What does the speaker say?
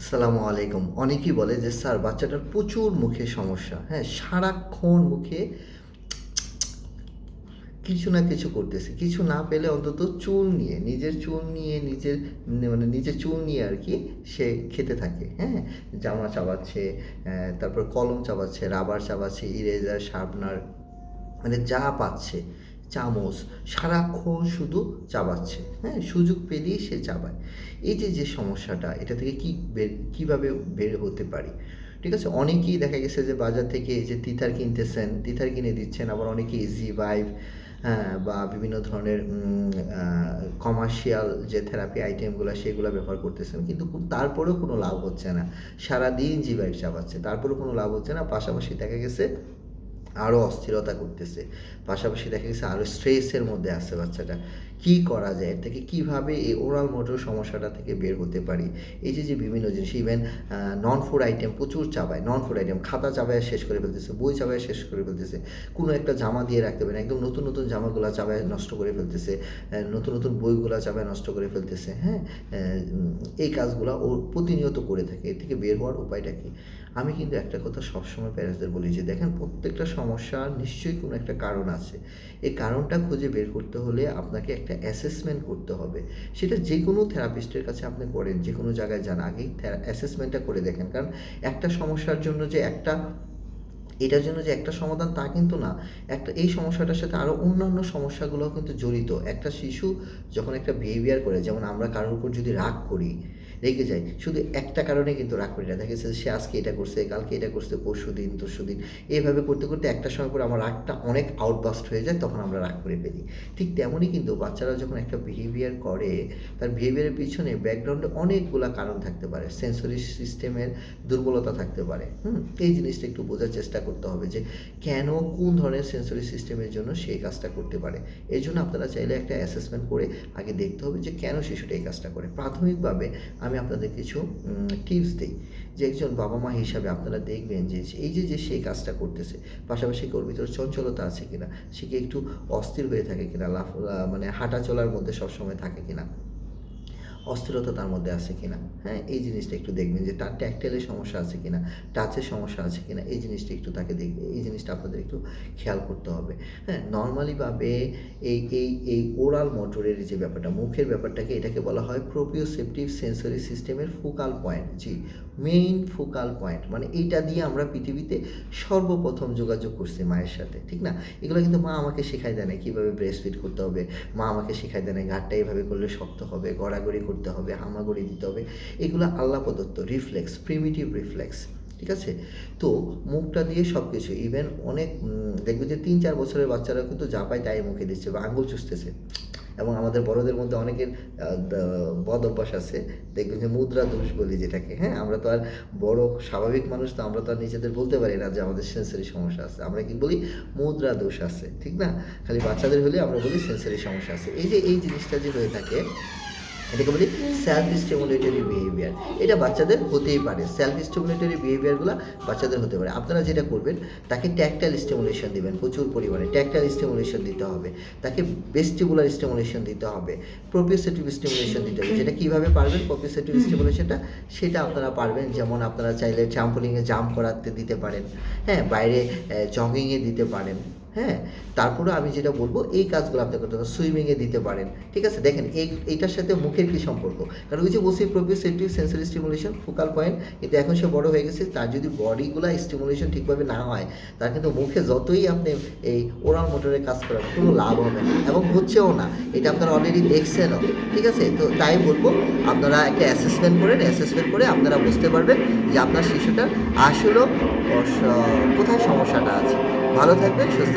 আসসালামু আলাইকুম। অনেকেই বলে যে, স্যার, বাচ্চাটার প্রচুর মুখে সমস্যা। হ্যাঁ সারাক্ষণ মুখে কিছু না কিছু করতেছে। কিছু না পেলে অন্তত চুল নিয়ে, নিজের চুল নিয়ে, নিজের মানে নিজের চুল নিয়ে আর কি সে খেতে থাকে। হ্যাঁ জামা চাবাচ্ছে তারপর কলম চাবাচ্ছে, রাবার চাবাচ্ছে, ইরেজার, শার্পনার মানে যা পাচ্ছে। চামচ, সারাক্ষণ শুধু চাবাচ্ছে। হ্যাঁ সুযোগ পেলেই সে চাবায়। এই যে যে সমস্যাটা, এটা থেকে কী বের, কীভাবে বের হতে পারি? ঠিক আছে, অনেকেই দেখা গেছে যে বাজার থেকে যে তিতার কিনতেছেন, তিতার কিনে দিচ্ছেন, আবার অনেকে ইজি ভাইভ হ্যাঁ বা বিভিন্ন ধরনের কমার্শিয়াল যে থেরাপি আইটেমগুলো সেগুলো ব্যবহার করতেছেন। কিন্তু তারপরেও কোনো লাভ হচ্ছে না। সারাদিন জি ভাইব চাপাচ্ছে তারপরেও কোনো লাভ হচ্ছে না। পাশাপাশি দেখা গেছে আরও অস্থিরতা করতেছে। পাশাপাশি দেখা গেছে আরও স্ট্রেসের মধ্যে আছে বাচ্চাটা। কি করা যায় থেকে কীভাবে এই ওরাল মোটর সমস্যাটা থেকে বের হতে পারি? এই যে যে বিভিন্ন জিনিস ইভেন নন ফুড আইটেম প্রচুর চাবায় নন ফুড আইটেম খাতা চাবায় শেষ করে ফেলতেছে, বই চাবায় শেষ করে ফেলতেছে, কোনো একটা জামা দিয়ে রাখতে পারে একদম নতুন নতুন জামাগুলো চাবায় নষ্ট করে ফেলতেছে নতুন নতুন বইগুলো চাবায় নষ্ট করে ফেলতেছে হ্যাঁ? এই কাজগুলো ও প্রতিনিয়ত করে থাকে, এর থেকে বের হওয়ার উপায়টা কি? আমি কিন্তু একটা কথা সবসময় প্যারেন্টসদের বলি যে, দেখেন, প্রত্যেকটা সমস্যা নিশ্চয়ই কোনো একটা কারণ আছে। এই কারণটা খুঁজে বের করতে হলে আপনাকে একটা অ্যাসেসমেন্ট করতে হবে। সেটা যে কোনো থেরাপিস্টের কাছে আপনি করেন যে কোনো জায়গায় যান, আগেই অ্যাসেসমেন্টটা করে দেখেন। কারণ একটা সমস্যার জন্য যে একটা, এটার জন্য যে একটা সমাধান তা কিন্তু না। একটা, এই সমস্যাটার সাথে আরও অন্যান্য সমস্যাগুলোও কিন্তু জড়িত। একটা শিশু যখন একটা বিহেভিয়ার করে, যেমন আমরা কারোর উপর যদি রাগ করি রেগে যাই শুধু একটা কারণে কিন্তু রাগ করি না। দেখা যাচ্ছে সে আজকে এটা করছে, কালকে এটা করছে, পরশু দিন, তরশু দিন। এইভাবে করতে করতে একটা সময় পর আমার রাগটা অনেক আউটবাস্ট হয়ে যায়, তখন আমরা রাগ করে ফেলি। ঠিক তেমনই কিন্তু বাচ্চারা যখন একটা বিহেভিয়ার করে, তার বিহেভিয়ারের পিছনে ব্যাকগ্রাউন্ডে অনেকগুলা কারণ থাকতে পারে। সেন্সরি সিস্টেমের দুর্বলতা থাকতে পারে। হুম, এই জিনিসটা একটু বোঝার চেষ্টা করতে হবে যে কেন কোন ধরনের সেন্সরি সিস্টেমের জন্য সেই কাজটা করতে পারে। এই জন্য আপনারা চাইলে একটা অ্যাসেসমেন্ট করে আগে দেখতে হবে যে কেন শিশুটা এই কাজটা করে। প্রাথমিকভাবে আমি আপনাদের কিছু টিপস দিই যে একজন বাবা মা হিসাবে আপনারা দেখবেন যে এই যে যে সে কাজটা করতেছে, পাশাপাশি ওর ভিতরে চঞ্চলতা আছে কিনা, সে কি একটু অস্থির হয়ে থাকে কিনা, লাফ মানে হাঁটা চলার মধ্যে সবসময় থাকে কিনা। অস্থিরতা তার মধ্যে আছে কিনা? হ্যাঁ এই জিনিসটা একটু দেখবেন যে তার ট্যাকটাইলের সমস্যা আছে কিনা টাচের সমস্যা আছে কিনা, এই জিনিসটা একটু তাকে দেখবে এই জিনিসটা আপনাদের একটু খেয়াল করতে হবে। হ্যাঁ নর্মালিভাবে এই এই এই ওরাল মোটরের যে ব্যাপারটা, মুখের ব্যাপারটাকে এটাকে বলা হয় প্রোপিওসেপটিভ সেন্সরি সিস্টেমের ফোকাল পয়েন্ট জি মেইন ফোকাল পয়েন্ট মানে এইটা দিয়ে আমরা পৃথিবীতে সর্বপ্রথম যোগাযোগ করছি মায়ের সাথে, ঠিক না? এগুলো কিন্তু মা আমাকে শেখাই দেয় না কীভাবে ব্রেস্ট ফিট করতে হবে, মা আমাকে শেখাই দেয় না ঘাটটা এইভাবে করলে শক্ত হবে, গড়াগড়ি করতে হবে, হামাগড়ি দিতে হবে, এগুলো আল্লাহ প্রদত্ত রিফ্লেক্স প্রিমিটিভ রিফ্লেক্স ঠিক আছে? তো মুখটা দিয়ে সব কিছু ইভেন অনেক দেখবে যে তিন চার বছরের বাচ্চারা কিন্তু যা পায় তাই মুখে দিচ্ছে বা আঙুল চুষতেছে। এবং আমাদের বড়দের মধ্যে অনেকের বদ অভ্যাস আছে। দেখবেন যে মুদ্রা দোষ বলি যেটাকে হ্যাঁ? আমরা তো আর বড় স্বাভাবিক মানুষ, তো আমরা তো আর নিজেদের বলতে পারি না যে আমাদের সেন্সারি সমস্যা আছে। আমরা কি বলি? মুদ্রা দোষ আছে, ঠিক না? খালি বাচ্চাদের হলে আমরা বলি সেন্সারি সমস্যা আছে। এই যে, এই জিনিসটা যে হয়ে থাকে এটাকে বলি সেলফ স্টিমুলেটরি বিহেভিয়ার এটা বাচ্চাদের হতেই পারে। সেলফ স্টিমুলেটরি বিহেভিয়ারগুলো বাচ্চাদের হতে পারে। আপনারা যেটা করবেন তাকে ট্যাকটাইল স্টিমুলেশন দেবেন প্রচুর পরিমাণে। ট্যাকটাইল স্টিমুলেশন দিতে হবে। তাকে বেস্টিবুলার স্টিমুলেশন দিতে হবে। প্রোপিওসেটিভ স্টিমুলেশন দিতে হবে। যেটা কীভাবে পারবেন? প্রোপিওসেটিভ স্টিমুলেশনটা সেটা আপনারা পারবেন। যেমন আপনারা চাইলে ট্রাম্পোলিংয়ে জাম্প করাতে দিতে পারেন। হ্যাঁ বাইরে জগিংয়ে দিতে পারেন। হ্যাঁ তারপরে আমি যেটা বলব, এই কাজগুলো আপনি করতে পারেন, সুইমিংয়ে দিতে পারেন, ঠিক আছে? দেখেন, এই, এইটার সাথে মুখের কি সম্পর্ক? কারণ ওই যে বসি proprioceptive sensory stimulation focal point কিন্তু এখন সে বড় হয়ে গেছে, তার যদি বডিগুলো স্টিমুলেশন ঠিকভাবে না হয়, তার কিন্তু মুখে যতই আপনি এই ওরাল মোটরের কাজ করেন কোনো লাভ হবে না, এবং হচ্ছেও না, এটা আপনারা অলরেডি দেখছেনও, ঠিক আছে? তো তাই বলব, আপনারা একটা অ্যাসেসমেন্ট করেন অ্যাসেসমেন্ট করে আপনারা বুঝতে পারবেন যে আপনার শিশুটা আসলেও কোথায় সমস্যাটা আছে। ভালো থাকবেন, সুস্থ